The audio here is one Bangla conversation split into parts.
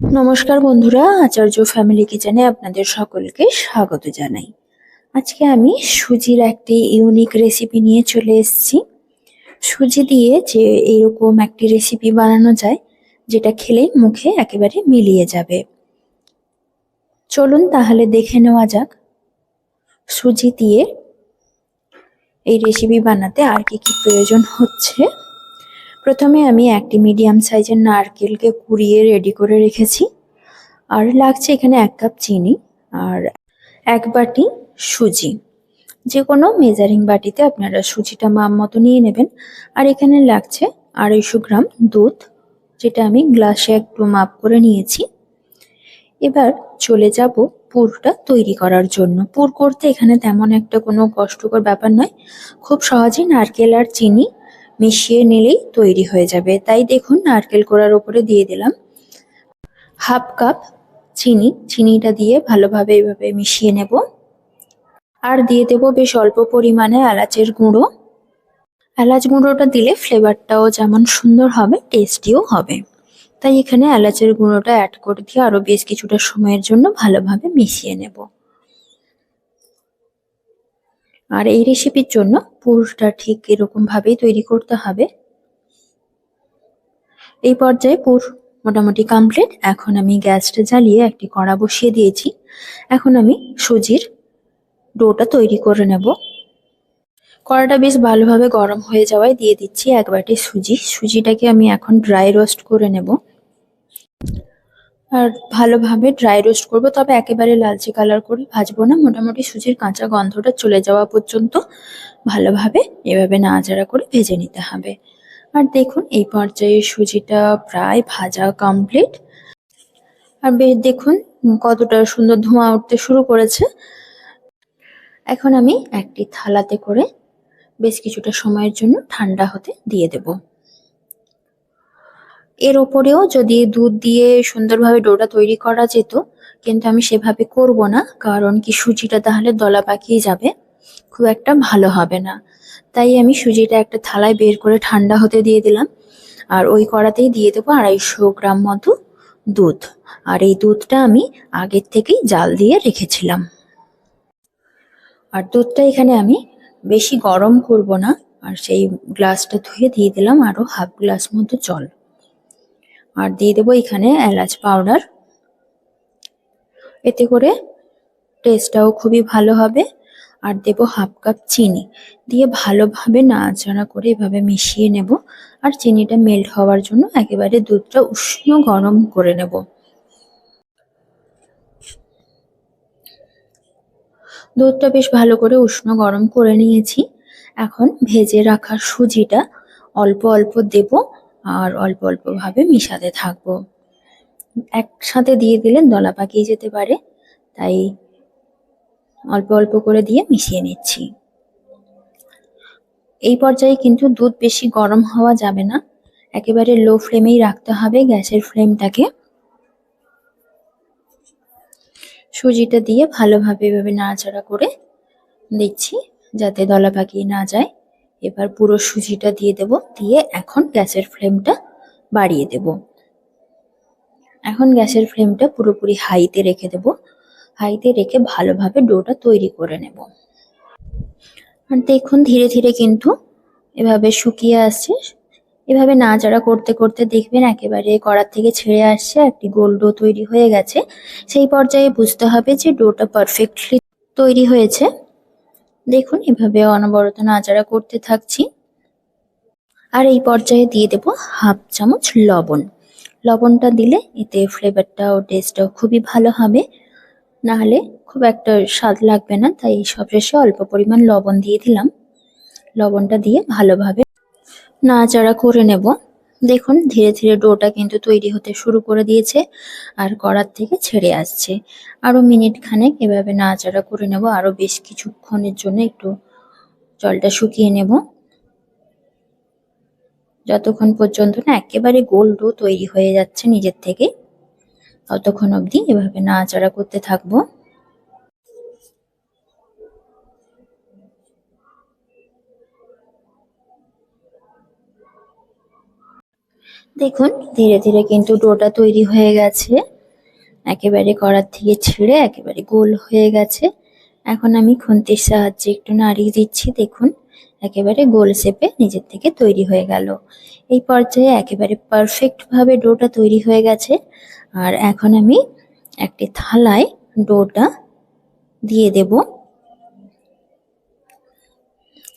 নমস্কার বন্ধুরা, আচার্য ফ্যামিলি কিচেনে আপনাদের সকলকে স্বাগত জানাই। আজকে আমি সুজির একটি ইউনিক রেসিপি নিয়ে চলে এসেছি। সুজি দিয়ে যে এরকম একটি রেসিপি বানানো যায়, যেটা খেলেই মুখে একেবারে মিলিয়ে যাবে। চলুন তাহলে দেখে নেওয়া যাক। সুজি দিয়ে এই রেসিপি বানাতে আর কি কি প্রয়োজন হচ্ছে। প্রথমে আমি একটি মিডিয়াম সাইজের নারকেলকে কুড়িয়ে রেডি করে রেখেছি। আর লাগছে এখানে এক কাপ চিনি আর এক বাটি সুজি। যে কোনো মেজারিং বাটিতে আপনারা সুজিটা মাপ মতো নিয়ে নেবেন। আর এখানে লাগছে আড়াইশো গ্রাম দুধ, যেটা আমি গ্লাসে একটু মাপ করে নিয়েছি। এবার চলে যাব পুরটা তৈরি করার জন্য। পুর করতে এখানে তেমন একটা কোনো কষ্টকর ব্যাপার নয়। খুব সহজেই নারকেল আর চিনি মিশিয়ে নিলেই তৈরি হয়ে যাবে। তাই দেখুন, নারকেল কোড়ার ওপরে দিয়ে দিলাম হাফ কাপ চিনি। চিনিটা দিয়ে ভালোভাবে এইভাবে মিশিয়ে নেব। আর দিয়ে দেব বেশ অল্প পরিমাণে এলাচের গুঁড়ো। এলাচ গুঁড়োটা দিলে ফ্লেভারটাও যেমন সুন্দর হবে, টেস্টিও হবে। তাই এখানে এলাচের গুঁড়োটা অ্যাড করে দিয়ে আরও বেশ কিছুটা সময়ের জন্য ভালোভাবে মিশিয়ে নেব। আর এই রেসিপির জন্য পুরটা ঠিক এরকম ভাবেই তৈরি করতে হবে। এই পর্যায়ে পুর মোটামুটি কমপ্লিট এখন আমি গ্যাসটা জ্বালিয়ে একটি কড়া বসিয়ে দিয়েছি। এখন আমি সুজির ডোটা তৈরি করে নেব। কড়াটা বেশ ভালোভাবে গরম হয়ে যাওয়ায় দিয়ে দিচ্ছি এক বাটি সুজি। সুজিটাকে আমি এখন ড্রাই রোস্ট করে নেব। আর ভালোভাবে ড্রাই রোস্ট করব, তবে একেবারে লালচে কালার করে ভাজবো না। মোটামুটি সুজির কাঁচা গন্ধটা চলে যাওয়া পর্যন্ত ভালোভাবে এভাবে নাড়াচাড়া করে ভেজে নিতে হবে। আর দেখুন, এই পর্যায়ে সুজিটা প্রায় ভাজা কমপ্লিট আর বেশ দেখুন, কতটা সুন্দর ধোঁয়া উঠতে শুরু করেছে। এখন আমি একটি থালাতে করে বেশ কিছুটা সময়ের জন্য ঠান্ডা হতে দিয়ে দেবো। এর ওপরেও যদি দুধ দিয়ে সুন্দরভাবে ডোটা তৈরি করা যেত, কিন্তু আমি সেভাবে করব না, কারণ কি সুজিটা তাহলে দলা পাকিয়ে যাবে, খুব একটা ভালো হবে না। তাই আমি সুজিটা একটা থালায় বের করে ঠান্ডা হতে দিয়ে দিলাম, আর ওই কড়াতেই দিয়ে দেবো আড়াইশো গ্রাম মতো দুধ। আর এই দুধটা আমি আগের থেকেই জাল দিয়ে রেখেছিলাম। আর দুধটা এখানে আমি বেশি গরম করব না, আর সেই গ্লাসটা ধুয়ে দিয়ে দিলাম আরও হাফ গ্লাস মতো জল। আর দিয়ে দেবো এখানে এলাচ পাউডার এতে করে টেস্টটাও খুবই ভালো হবে। আর দেবো হাফ কাপ চিনি। দিয়ে ভালোভাবে নাড়াচাড়া করে এভাবে মিশিয়ে নেব। আর চিনিটা মেল্ট হওয়ার জন্য একেবারে দুধটা উষ্ণ গরম করে নেব। দুধটা বেশ ভালো করে উষ্ণ গরম করে নিয়েছি। এখন ভেজে রাখা সুজিটা অল্প অল্প দেবো। আর অল্প অল্প ভাবে মিশাতে থাকব। একসাথে দিয়ে দিলে দলা পাকিয়ে যেতে পারে, তাই অল্প অল্প করে দিয়ে মিশিয়ে নিচ্ছি। এই পর্যায়ে কিন্তু দুধ বেশি গরম হওয়া যাবে না, একেবারে লো ফ্লেমেই রাখতে হবে গ্যাসের ফ্লেমটাকে। সুজিটা দিয়ে ভালোভাবে এভাবে নাড়াচাড়া করে দিচ্ছি, যাতে দলা পাকিয়ে না যায়। এবার পুরো সুজিটা দিয়ে দেব, দিয়ে এখন গ্যাসের ফ্লেমটা বাড়িয়ে দেব। এখন গ্যাসের ফ্লেমটা পুরোপুরি হাইতে রেখে দেব। হাইতে রেখে ভালোভাবে ডোটা তৈরি করে নেব। আর দেখুন, ধীরে ধীরে কিন্তু এভাবে শুকিয়ে আসছে। এভাবে নাড়াচাড়া করতে করতে দেখবেন একেবারে কড়ার থেকে ছেড়ে আসছে, একটি গোল ডো তৈরি হয়ে গেছে। সেই পর্যায়ে বুঝতে হবে যে ডোটা পারফেক্টলি তৈরি হয়েছে। দেখুন, এভাবে অনবরত নাচাড়া করতে থাকছি। আর এই পর্যায়ে দিয়ে দেব হাফ চামচ লবণ। লবণটা দিলে এতে ফ্লেভারটা ও টেস্টটাও খুবই ভালো হবে। নাহলে খুব একটা স্বাদ লাগবে না, তাই সবশেষে অল্প পরিমাণ লবণ দিয়ে দিলাম। লবণটা দিয়ে ভালোভাবে নাড়াচাড়া করে নেব। দেখুন, ধীরে ধীরে ডোটা কিন্তু তৈরি হতে শুরু করে দিয়েছে আর কড়ার থেকে ছেড়ে আসছে। আরও মিনিট খানেক এভাবে নাড়াচাড়া করে নেব আরও বেশ কিছুক্ষণের জন্য একটু জলটা শুকিয়ে নেব। যতক্ষণ পর্যন্ত না একেবারে গোল ডো তৈরি হয়ে যাচ্ছে নিজের থেকে, ততক্ষণ অবধি এভাবে নাড়াচাড়া করতে থাকব। দেখুন, ধীরে ধীরে কিন্তু ডোটা তৈরি হয়ে গেছে। একেবারে কড়ার থেকে ছেড়ে একেবারে গোল হয়ে গেছে। এখন আমি খুন্তির সাহায্যে একটু নাড়িয়ে দিচ্ছি, দেখুন, একেবারে গোল শেপে নিজের থেকে তৈরি হয়ে গেল। এই পর্যায়ে একেবারে পারফেক্ট ভাবে ডোটা তৈরি হয়ে গেছে। আর এখন আমি একটি থালায় ডোটা দিয়ে দেব।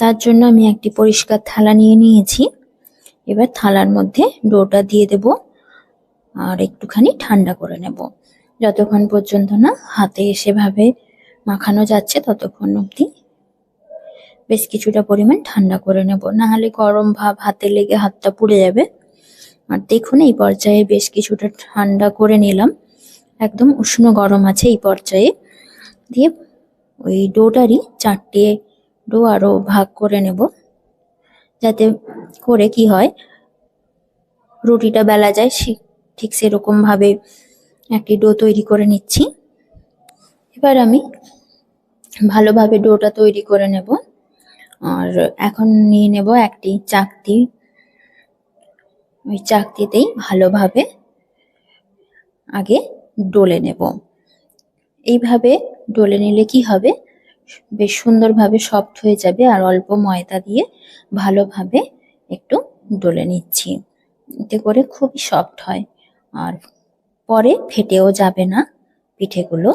তার জন্য আমি একটি পরিষ্কার থালা নিয়ে নিয়েছি। এবার থালার মধ্যে ডোটা দিয়ে দেব আর একটুখানি ঠান্ডা করে নেব। যতক্ষণ পর্যন্ত না হাতে সেভাবে মাখানো যাচ্ছে ততক্ষণ অবধি বেশ কিছুটা পরিমাণ ঠান্ডা করে নেব। না হলে গরম ভাব হাতে লেগে হাতটা পুড়ে যাবে। আর দেখুন, এই পর্যায়ে বেশ কিছুটা ঠান্ডা করে নিলাম। একদম উষ্ণ গরম আছে এই পর্যায়ে। দিয়ে ওই ডোটারই চারটে ডো আরও ভাগ করে নেব। যাতে করে কি হয়, রুটিটা বেলা যায়, সে- ঠিক সেরকম ভাবে একটি ডো তৈরি করে নিচ্ছি। এবার আমি ভালোভাবে ডোটা তৈরি করে নেব। আর এখন নিয়ে নেব একটি চাকতি। ওই চাকতিতেই ভালোভাবে আগে ডলে নেব। এইভাবে ডলে নিলে কি হবে? বেশ সুন্দরভাবে সফট হয়ে যাবে আর অল্প ময়দা দিয়ে ভালোভাবে একটু ডলে নিচ্ছি। এতে করে খুবই সফট হয়। আর পরে ফেটেও যাবে না পিঠেগুলো।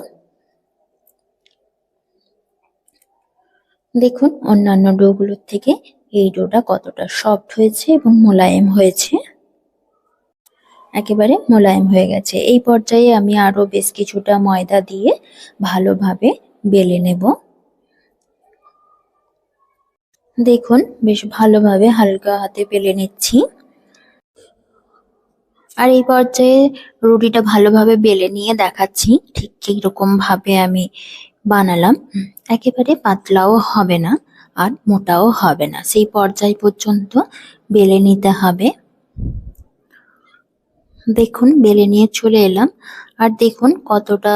দেখুন অন্যান্য ডোগুলোর থেকে এই ডোটা কতটা সফট হয়েছে এবং মোলায়েম হয়েছে। একেবারে মোলায়েম হয়ে গেছে। এই পর্যায়ে আমি আরও বেশ কিছুটা ময়দা দিয়ে ভালোভাবে বেলে নেব। দেখুন, বেশ ভালোভাবে হালকা হাতে বেলে নিচ্ছি। আর এই পর্যায়ে রুটিটা ভালোভাবে বেলে নিয়ে দেখাচ্ছি। ঠিক কীরকম ভাবে আমি বানালাম। একেবারে পাতলাও হবে না আর মোটাও হবে না। সেই পর্যায় পর্যন্ত বেলে নিতে হবে। দেখুন, বেলে নিয়ে চলে এলাম। আর দেখুন, কতটা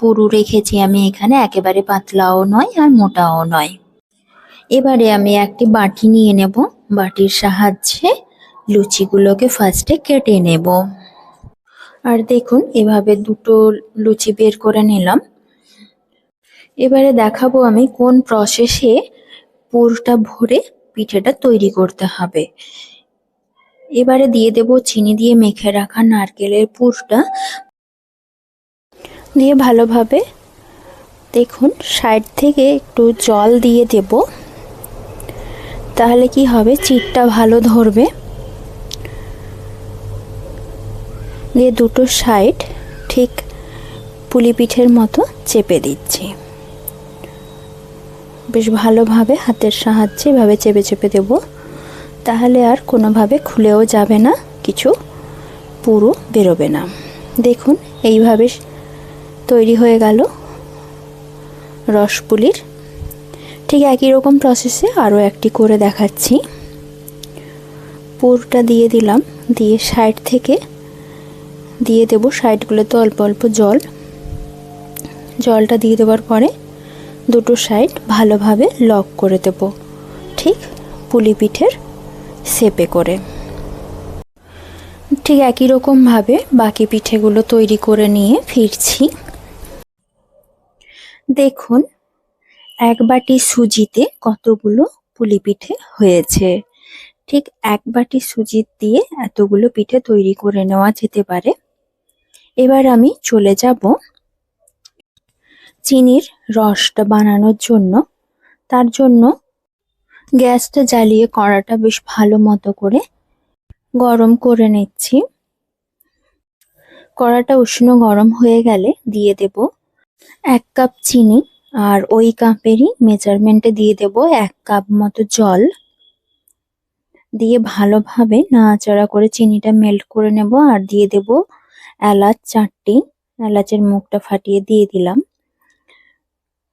পুরু রেখেছি আমি এখানে। একেবারে পাতলাও নয় আর মোটাও নয়। এবারে আমি একটি বাটি নিয়ে নেব। বাটির সাহায্যে লুচিগুলোকে ফার্স্টে কেটে নেব। আর দেখুন, এভাবে দুটো লুচি বের করে নিলাম। এবারে দেখাবো আমি কোন প্রসেসে পুরটা ভরে পিঠেটা তৈরি করতে হবে। এবারে দিয়ে দেব চিনি দিয়ে মেখে রাখা নারকেলের পুরটা। দিয়ে ভালোভাবে দেখুন সাইড থেকে একটু জল দিয়ে দেব। তাহলে কি হবে? চিটটা ভালো ধরবে। দিয়ে দুটো সাইড ঠিক পুলি পিঠের মতো চেপে দিচ্ছি। বেশ ভালোভাবে হাতের সাহায্যে এভাবে চেপে চেপে দেব। তাহলে আর কোনোভাবে খুলেও যাবে না, কিছু পুরো বেরোবে না। দেখুন, এইভাবে তৈরি হয়ে গেল রসপুলির ঠিক একই রকম প্রসেসে আরও একটি করে দেখাচ্ছি। পুরটা দিয়ে দিলাম, দিয়ে সাইড থেকে দিয়ে দেব সাইডগুলোতে অল্প অল্প জল। জলটা দিয়ে দেওয়ার পরে দুটো সাইড ভালোভাবে লক করে দেব, ঠিক পুলি পিঠের সেপে করে। ঠিক একই রকমভাবে বাকি পিঠেগুলো তৈরি করে নিয়ে ফিরছি। দেখুন এক বাটি সুজিতে কতগুলো পুলি পিঠে হয়েছে? ঠিক এক বাটি সুজি দিয়ে এতগুলো পিঠে তৈরি করে নেওয়া যেতে পারে। এবার আমি চলে যাব চিনির রসটা বানানোর জন্য। তার জন্য গ্যাসটা জ্বালিয়ে কড়াটা বেশ ভালো মতো করে গরম করে নিচ্ছি। কড়াটা উষ্ণ গরম হয়ে গেলে দিয়ে দেব এক কাপ চিনি। আর ওই কাপেরই মেজারমেন্টে দিয়ে দেব এক কাপ মতো জল। দিয়ে ভালোভাবে নাড়াচাড়া করে চিনিটা মেল্ট করে নেব আর দিয়ে দেব এলাচ চারটি। এলাচের মুখটা ফাটিয়ে দিয়ে দিলাম।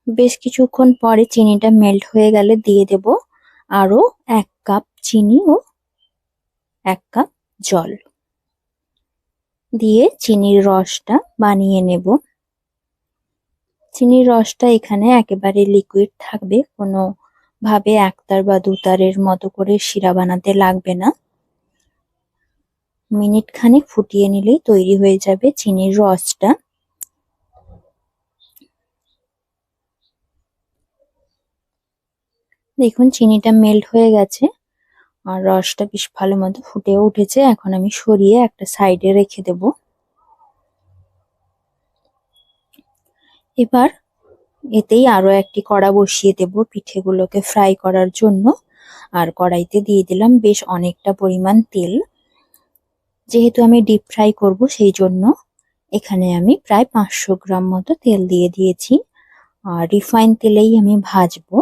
বেশ কিছুক্ষণ পরে চিনিটা মেল্ট হয়ে গেলে দিয়ে দেব আরও এক কাপ চিনি ও এক কাপ জল। দিয়ে চিনির রসটা বানিয়ে নেব। চিনির রসটা এখানে একেবারে লিকুইড থাকবে। কোনো ভাবে একতার বা দুতারের মতো করে শিরা বানাতে লাগবে না। মিনিট খানেক ফুটিয়ে নিলেই তৈরি হয়ে যাবে চিনির রসটা। দেখুন, চিনিটা মেল্ট হয়ে গেছে আর রসটা বেশ ভালো মতো ফুটে উঠেছে। এখন আমি সরিয়ে একটা সাইডে রেখে দেব। এবার এতেই আরও একটি কড়া বসিয়ে দেব পিঠেগুলোকে ফ্রাই করার জন্য। আর কড়াইতে দিয়ে দিলাম বেশ অনেকটা পরিমাণ তেল। যেহেতু আমি ডিপ ফ্রাই করব সেই জন্য এখানে আমি প্রায় পাঁচশো গ্রাম মতো তেল দিয়ে দিয়েছি। আর রিফাইন তেলেই আমি ভাজবো।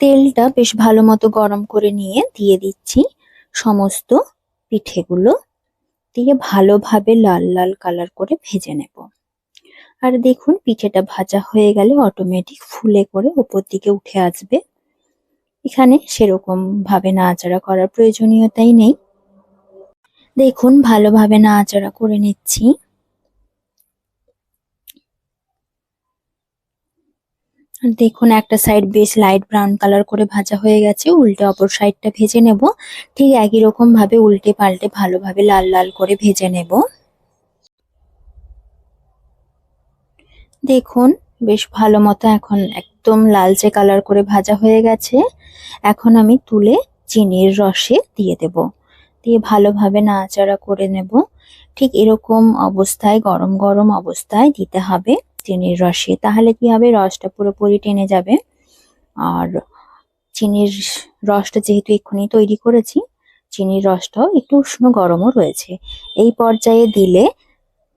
তেলটা বেশ ভালো মতো গরম করে নিয়ে দিয়ে দিচ্ছি সমস্ত পিঠেগুলো। দিয়ে ভালোভাবে লাল লাল কালার করে ভেজে নেব। আর দেখুন, পিঠেটা ভাজা হয়ে গেলে অটোমেটিক ফুলে করে ওপর দিকে উঠে আসবে। এখানে সেরকম ভাবে নাড়াচাড়া করার প্রয়োজনীয়তাই নেই। দেখুন, ভালোভাবে নাড়াচাড়া করে নিচ্ছি। দেখুন, একটা সাইড বেশ লাইট ব্রাউন কালার করে ভাজা হয়ে গেছে। উল্টে অপর সাইডটা ভেজে নেব। ঠিক একই রকম ভাবে উল্টে পাল্টে ভালোভাবে লাল লাল করে ভেজে নেব। দেখুন, বেশ ভালো মতো এখন একদম লালচে কালার করে ভাজা হয়ে গেছে। এখন আমি তুলে চিনির রসে দিয়ে দেব। দিয়ে ভালোভাবে নাড়াচাড়া করে নেব। ঠিক এরকম অবস্থায়, গরম গরম অবস্থায় দিতে হবে চিনির রসে। তাহলে কি হবে? রসটা পুরোপুরি টেনে যাবে। আর চিনির রসটা যেহেতু এক্ষুনি তৈরি করেছি, চিনির রসটাও একটু উষ্ণ গরমও রয়েছে। এই পর্যায়ে দিলে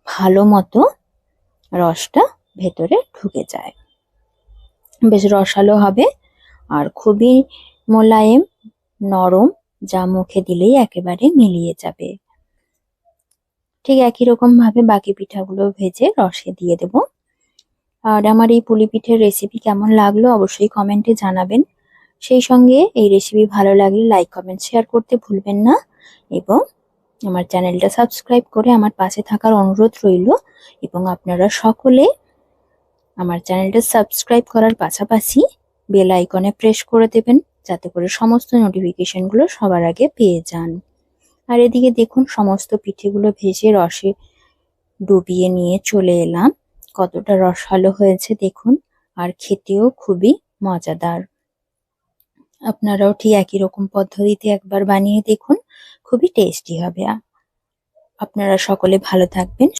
ভালো মতো রসটা ভেতরে ঢুকে যায়। বেশ রসালো হবে আর খুবই মোলায়েম, নরম, যা মুখে দিলেই একেবারে মিলিয়ে যাবে। ঠিক একই রকম ভাবে বাকি পিঠাগুলো ভেজে রসে দিয়ে দেব। আর আমার এই পুলি পিঠের রেসিপি কেমন লাগল অবশ্যই কমেন্টে জানাবেন। সেই সঙ্গে এই রেসিপি ভালো লাগলে লাইক কমেন্ট শেয়ার করতে ভুলবেন না এবং আমার চ্যানেলটা সাবস্ক্রাইব করে আমার পাশে থাকার অনুরোধ রইল এবং আপনারা সকলে আমার চ্যানেলটা সাবস্ক্রাইব করার পাশাপাশি বেল আইকনে প্রেস করে দেবেন, যাতে করে সমস্ত নোটিফিকেশনগুলো সবার আগে পেয়ে যান। আর এদিকে দেখুন, সমস্ত পিঠেগুলো ভেজে রসে ডুবিয়ে নিয়ে চলে এলাম। কতটা রসালো হয়েছে দেখুন, আর খেতেও খুবই মজাদার। আপনারাও ঠিক একই রকম পদ্ধতিতে একবার বানিয়ে দেখুন, খুবই টেস্টি হবে। আপনারা সকলে ভালো থাকবেন